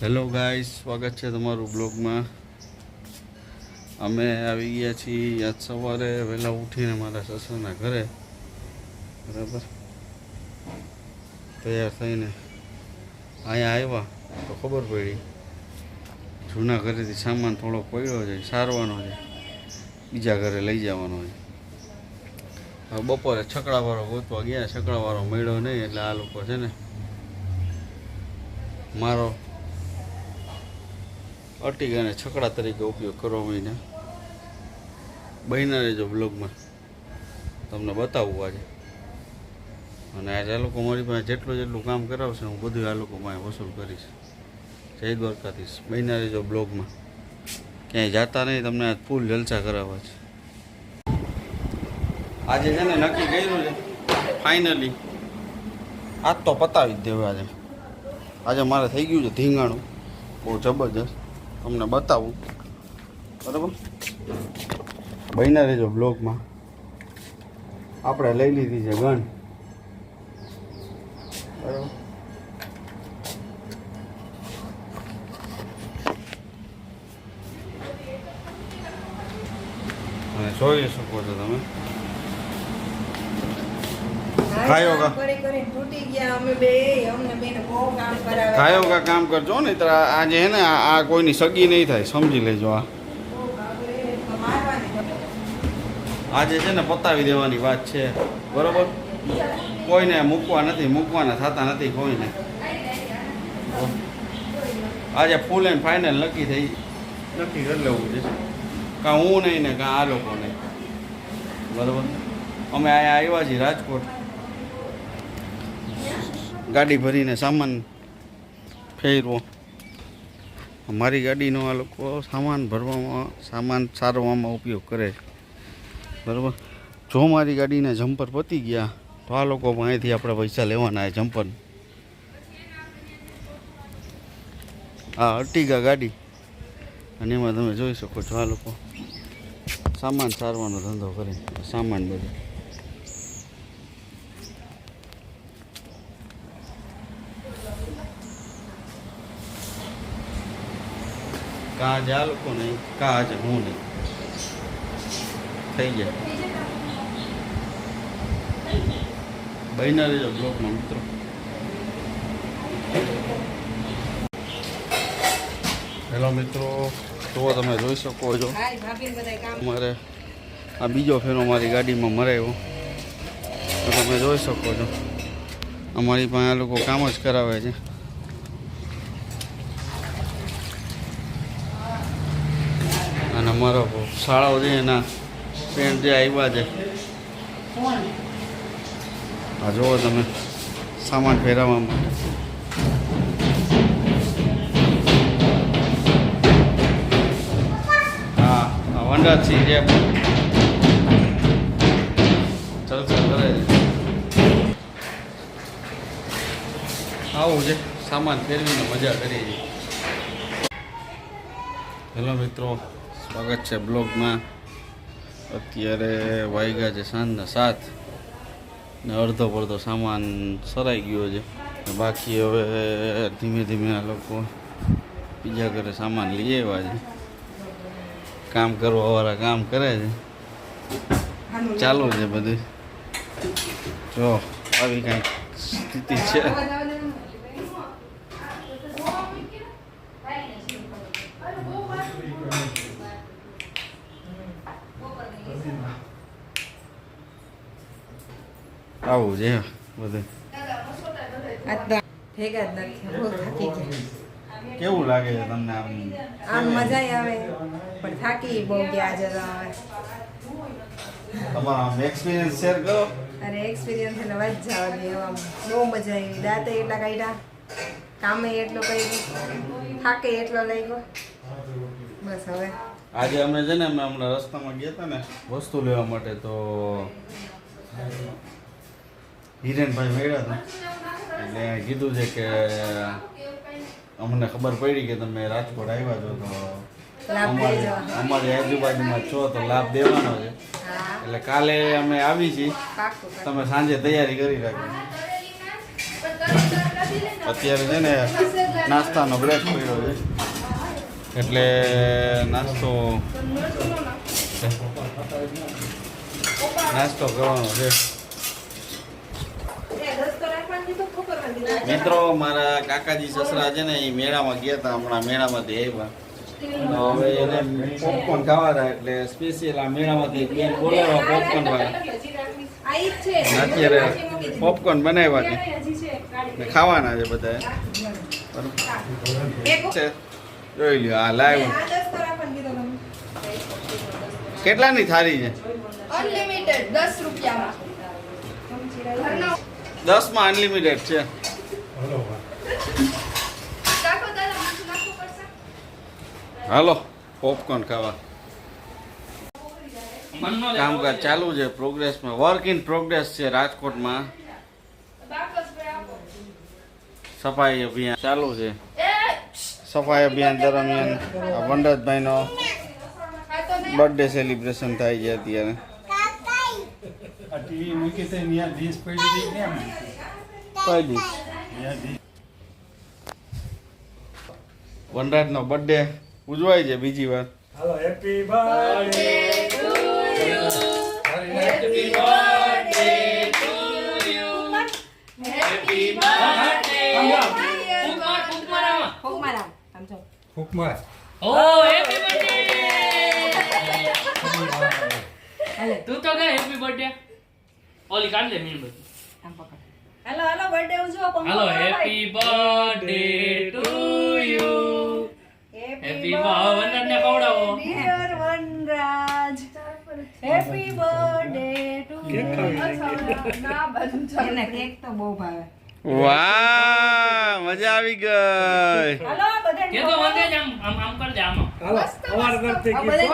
Hello guys, સ્વાગત છે તમારું બ્લોગમાં. અમે આવી ગયા છીએ આજ સવારે વહેલા ઉઠીને મારા સસરાના ઘરે. બરાબર? તૈયાર થઈને અહીંયા આવ્યા, તો ખબર પડી. જૂના ઘરેથી સામાન થોડો પડ્યો છે, સારવાનો છે. બીજા ઘરે લઈ જવાનો છે. બપોરે છકડાવાળો ગોતવા ગયા, છકડાવાળો મળ્યો નહીં, એટલે આ લોકો છે ને, મારો અટીકાને છકડા તરીકે ઉપયોગ કરવા મહિને બહેના રહેજો બ્લોગમાં તમને બતાવવું આજે. અને આજે આ લોકો મારી પાસે જેટલું જેટલું કામ કરાવશે, હું બધું આ લોકો પાસે વસૂલ કરીશ. જય દ્વારકાધીશ. બહેના રહેજો બ્લોગમાં ક્યાંય જાતા નહીં, તમને આજ ફૂલ જલસા કરાવવા છે. આજે છે ને નક્કી કર્યું છે, ફાઇનલી. આજ તો પતાવી જ દેવું આજે. આજે મારે થઈ ગયું છે ધીંગાણું. બહુ જબરજસ્ત. તમને બતાવું. બરાબર? બહીના રહેજો બ્લોગમાં. આપણે લઈ લીધી છે ગણ. બરાબર. અને જોઈ શકો છો તમે. ખાયો કા? તૂટી ગયા અમે બે અમને બેને બહુ કામ કરાવે. ખાયો કા કામ કરજો ને તો આજે હે ને આ કોઈની સગી નહીં થાય સમજી લેજો આ. આજે છે ને પતાવી દેવાની વાત છે. બરોબર? કોઈને મૂકવા નથી મૂકવાના થતા નથી કોઈને. આજે ફૂલ એન્ડ ફાઇનલ નક્કી થઈ નક્કી કરી લેવું છે. કાં હું નહીં ને કાં આ લોકો નહીં બરોબર? અમે અહીંયા આવ્યા છીએ રાજકોટ. ગાડી ભરીને સામાન ફેરવો. મારી ગાડીનો આ લોકો સામાન ભરવામાં, સામાન સારવામાં ઉપયોગ કરે બરાબર? જો મારી ગાડીને જમ્પર પતી ગયા, તો આ લોકો અહીંથી આપણે પૈસા લેવાના છે જમ્પર આ અર્ટિગા ગાડી. અને એમાં તમે જોઈ શકો છો આ લોકો સામાન સારવાનો ધંધો કરે સામાન બધું. કાજ આ લોકો નહીં, કાજ હું નહીં. થઈ જાય બહેના રહેજો બ્લોકમાં, મિત્રો. હેલો, મિત્રો. તો તમે જોઈ શકો છો. અમારે આ બીજો ફેરો મારી ગાડીમાં મરાયો. તો તમે જોઈ શકો છો. અમારી પાસે આ લોકો કામ જ કરાવે છે અને અમારો શાળાઓ છે, એના પેન્ટ જે આવ્યા છે. આ જુઓ તમે, સામાન ફેરવવા માટે. હા, આ છે જે ચાલ કરે છે. આવું છે, સામાન ફેરવીને મજા કરીએ છીએ. હેલો મિત્રો સ્વાગત છે બ્લોગમાં. અત્યારે વાગ્યા છે સાંજના સાત ને અડધો પડધો સામાન સરાઈ ગયો છે. બાકી હવે ધીમે ધીમે આ લોકો બીજા ઘરે સામાન લઈ આવ્યા છે. કામ કરવાવાળા કામ કરે છે. ચાલુ છે બધું. જો, આવી કાંઈક સ્થિતિ છે. આવું છે બધું. ભેગા જ નથી બહુ થાકી ગયા. કેવું લાગે છે તમને આમ? આમ મજા આવે પણ થાકી બહુ ગયા જરા આવે તમારો એક્સપિરિયન્સ શેર કરો. અરે એક્સપિરિયન્સ એટલે વાત જવા દે આમ બહુ મજા આવી. દાંતે એટલા કાઢ્યા કામે એટલો કર્યું થાકે એટલો લઈ ગયો બસ હવે. આજે અમે છે ને અમે હમણાં રસ્તામાં ગયા હતા ને વસ્તુ લેવા માટે તો હિરેનભાઈ મળ્યા હતા. એટલે કીધું છે કે અમને ખબર પડી કે તમે રાજકોટ આવ્યા છો તો અમારી આજુબાજુમાં છો તો લાભ દેવાનો છે. એટલે કાલે અમે આવી છીએ. તમે સાંજે તૈયારી કરી રાખજો. અત્યારે છે ને નાસ્તાનો બ્રેક પડ્યો છે. એટલે નાસ્તો નાસ્તો કરવાનો છે. મિત્રો, મારા કાકાજી સસરા છે ને, એ મેળામાં ગયા હતા, હમણાં મેળામાંથી આવ્યા. હવે એને પોપકોર્ન ખાવા હતા, એટલે સ્પેશિયલ આ મેળામાંથી બેન બોલાવ્યા પોપકોર્ન વાળા. અત્યારે પોપકોર્ન બનાવ્યા છે. ખાવાના છે બધા છે. જોઈ લ્યો, આ લાઈવ કેટલાની થાળી છે? અનલિમિટેડ દસ રૂપિયામાં. દસમાં અનલિમિટેડ છે. હાલો પોપકોર્ન ખાવા. કામકાજ ચાલુ છે પ્રોગ્રેસમાં વર્ક ઇન પ્રોગ્રેસ છે રાજકોટમાં. સફાઈ અભિયાન ચાલુ છે. સફાઈ અભિયાન દરમિયાન વંડતભાઈનો ડે બર્થડે સેલિબ્રેશન થાય છે અત્યારે. ટીવી મૂકી તો ત્યાં ડીશ પડી હતી કેમ કઈ દી. ત્યાં ડીશ. વનરાજનો બર્થડે ઉજવાય છે બીજી વાર. હાલો happy birthday happy birthday to you happy birthday happy birthday! તું તો કે હેપી બર્થડે ઓલી કાઢ લે મીણ બધી હેલો હેલો બર્થડે ઉજવો હાલો happy birthday to you happy Vanraj ને ખવડાવો. Dear Vanraj. Happy birthday to ના બધું એને કેક તો બહુ ભાવે. વાહ મજા આવી ગઈ. હેલો બધા કે તો વંદે જ આમ આમ આમ કર દે આમ. હાલો અવાર કરતી કે કેક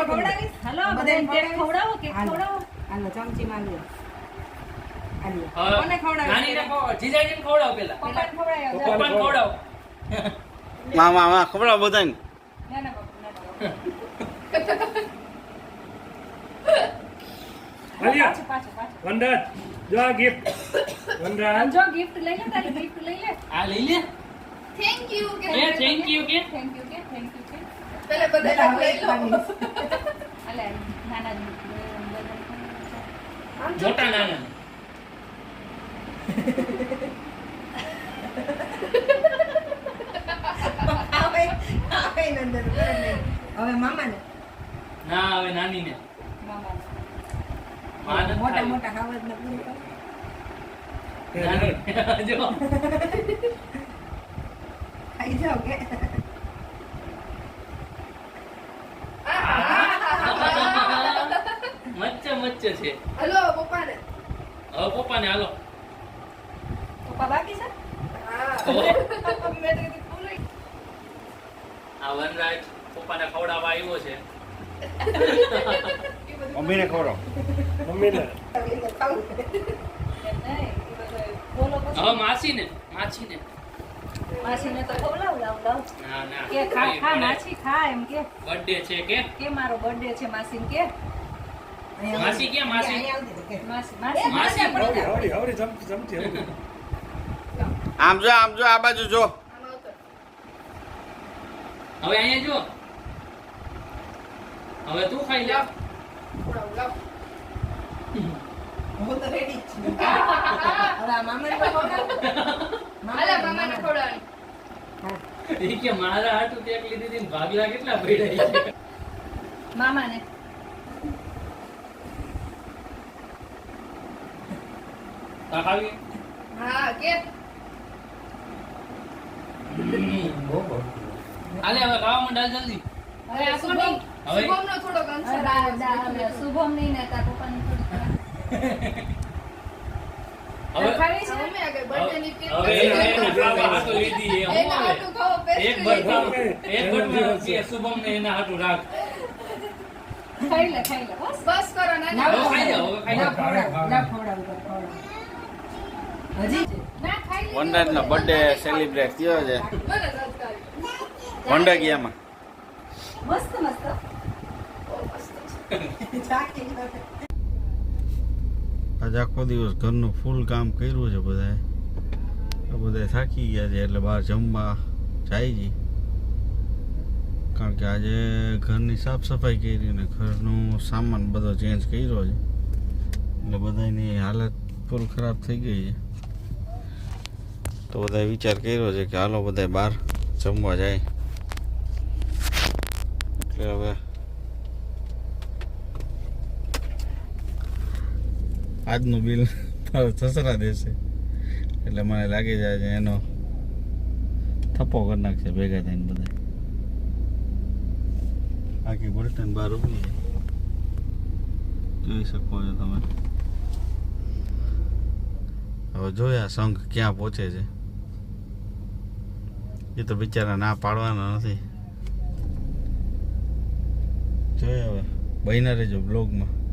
ખવડાવો. કેક ખવડાવો હાલો. ચમચી માં લ્યો આ લ્યો. કોને ખવડાવીશ? નાની ને જીજાજી ને ખવડાવો પેલા. પપ્પા ને ખવડાવો. મા મા મા બધાને. ના, ના, જો આ ગિફ્ટ જો gift લઈ લે તારી gift લઈ લે. આ લઈ લે? થેન્ક યુ કે કે? થેન્ક યુ કે? પેલે બધા લઈ લો. અલે નાના મોટા નાના આવે આવે નંદન કરે નહીં. હવે મામાને ના હવે નાની ને મામાને માં નથી મોટા ખાવી. મોટા ખાવા જ ન પૂરી કરે. નાની. જો. ખાઈ જાઓ કે? મચ્છ મચ્છ છે. હલો પપ્પાને. હવે હાલો. પપ્પા બાકી છે? આ વનરાજ પપ્પાને ખવડાવવા આવ્યો છે. મમ્મીને ખવડાવો. મમ્મીને ખાવું એમ નહીં, એ બધું બોલો પછી. હવે માસી ને માસી ને તો ખવડાવું લાવ લાવ ના ના. કે ખા ખા માછી ખા એમ કે. બર્થડે છે કે? કે મારો બર્થડે છે કે. માસી માસી? અહીંયા આવતી હતી કે. માસી માસી માસી માસી. પડી હવડી જાઓ. હવડી હવડી આમ જો આમ જો આ બાજુ જો. હવે અહીંયા જો. હવે તું ખાઈ લે. હું તો. હવે મામાને મામાને ખવડાવવાની. ઈ કે મારા હાટુ કેક લીધી હતી ભાગલા કેટલા પડ્યા ઈ મામાને. ખાવી? હા કે. બહુ બહુ. હવે ખાવા માંડ જલ્દી. હવે આ શુભમ. હવે? છે. શુભમ નહીં ને તાર પપ્પાને શુભમ ને એના હાટુ રાખ. ખાઈ લે ખાઈ લે. બસ. બસ કરો નાના. ખાઈ જાઓ ખાઈ ના ના ખવડાવું હજી? ના ખાઈ બર્થડે સેલિબ્રેટ થયો છે. મને સંસ્કારી. મસ્ત મસ્ત બહુ મસ્ત છે. ચાખી લો. આજે આખો દિવસ ઘરનું ફૂલ કામ કર્યું છે બધાએ. બધા થાકી ગયા છે એટલે બહાર જમવા જાય છે. કારણ કે આજે ઘરની સાફ સફાઈ કરી ને ઘરનું સામાન બધો ચેન્જ કર્યો છે. એટલે બધાની હાલત ફૂલ ખરાબ થઈ ગઈ છે. તો બધાએ વિચાર કર્યો છે કે હાલો બધા બહાર જમવા જાય. એટલે હવે આજનું બિલ થસરા દેશે. એટલે મને લાગી જાય છે એનો થપ્પો કરી નાખશે ભેગા થઈને બધા આખી બુલેટિન બહાર ઊભી જોઈ શકો છો તમે. હવે જોયા સંઘ ક્યાં પહોંચે છે. એ તો બિચારા ના પાડવાના નથી. જોઈએ હવે. બહીના રહેજો બ્લોગમાં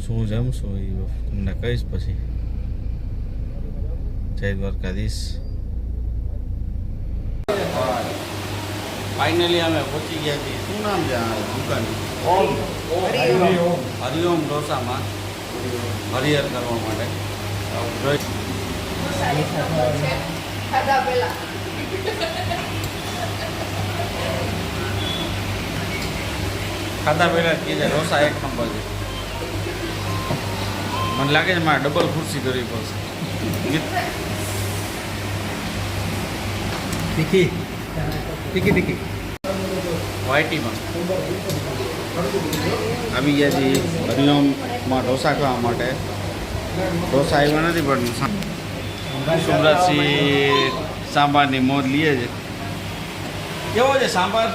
શું જમશું એ તમને કહીશ પછી જય દ્વારકાધીશ ફાઇનલી અમે પહોંચી ગયા છીએ શું નામ છે આ દુકાન હરિઓમ. હરિઓમ ઢોસામાં હરિહર કરવા માટે ખાધા પહેલાં કીધે ઢોસા એક નંબર છે મને લાગે છે મારે ડબલ ખુરશી કરવી પડશે. તીખી તીખી તીખી વાયટીમાં આવી ગયા છીએ હરિઓમમાં ઢોસા ખાવા માટે. ઢોસા આવ્યા નથી પણ સુમરાજસિંહ સાંભારની મોજ લઈએ છે. કેવો છે સાંભાર?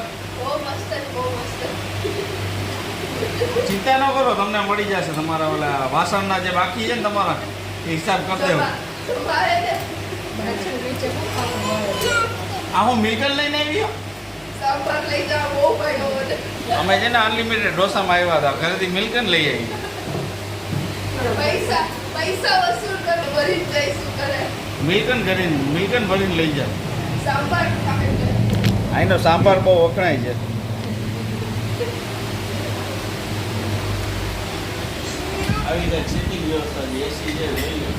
ચિંતા ન કરો તમને મળી જશે તમારા ઓલા વાસણના જે બાકી છે ને તમારા એ હિસાબ કરી દેવો આ હું મિલ્કન લઈને મને અમે છે ને અનલિમિટેડ ઢોસામાં આવ્યા હતા ઘરેથી મિલકન લઈ આવી પૈસા પૈસા વસૂલ કરે ભરી જઈશું કરે મિલ્કન કરીને મિલ્કન ભરીને લઈ સાંભાર અહીંનો સાંભાર બહુ વખણાય છે. આવી રીતે સીટિંગ વ્યવસ્થા છે એસી લો.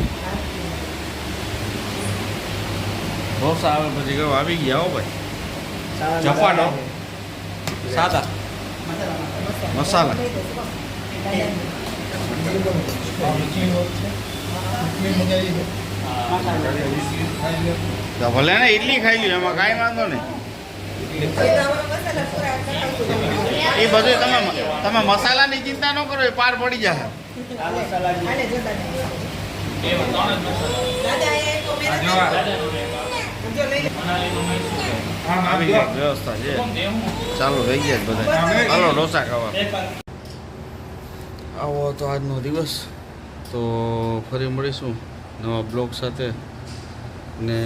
ઢોસા આવે પછી કહ્યું આવી ગયા હો ભાઈ. ચપાટો સાદા. મસાલા. તો ભલે ને ઇડલી ખાઈ લ્યો એમાં કાંઈ વાંધો નહીં. એ બધું તમે તમે મસાલાની ચિંતા ન કરો એ પાર પડી જશે આવી ગઈ વ્યવસ્થા છે. ચાલુ થઈ ગયા બધા. હાલો ઢોસા ખાવા. આવો તો આજનો દિવસ. તો ફરી મળીશું નવા બ્લોગ સાથે. ને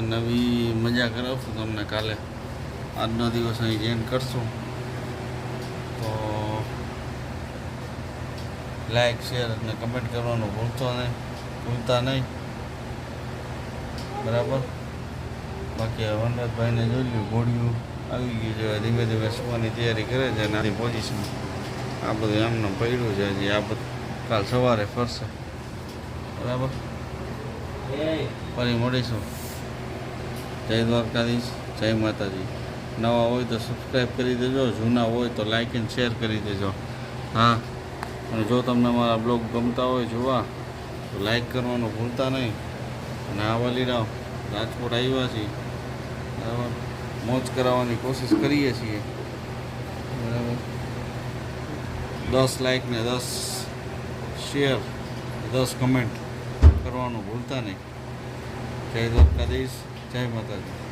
નવી મજા કરાવશું તમને કાલે. આજનો દિવસ અહીં એન્ડ કરશું. તો લાઈક શેર અને કમેન્ટ કરવાનું ભૂલતો નહીં. ભૂલતા નહીં. બરાબર? બાકી વનરાજભાઈને જોઈ લ્યું ઘોડિયું આવી ગયું છે. ધીમે ધીમે સુવાની તૈયારી કરે છે અને આની પોઝિશન આ બધું એમને પડ્યું છે હજી. આ બધું, કાલ સવારે ફરશે. બરાબર? ફરી મળીશું. જય દ્વારકાધીશ, જય માતાજી. નવા હોય તો સબસ્ક્રાઈબ કરી દેજો, જૂના હોય તો લાઇક એન્ડ શેર કરી દેજો. હા. અને જો તમને મારા બ્લોગ ગમતા હોય જોવા, તો લાઈક કરવાનું ભૂલતા નહીં. અને આવાલી રાવ રાજકોટ આવ્યા છીએ. બરાબર? મોજ કરાવવાની કોશિશ કરીએ છીએ. બરાબર? દસ લાઈક ને દસ શેર દસ કમેન્ટ કરવાનું ભૂલતા નહીં. જય દ્વારકાધીશ, જય માતાજી.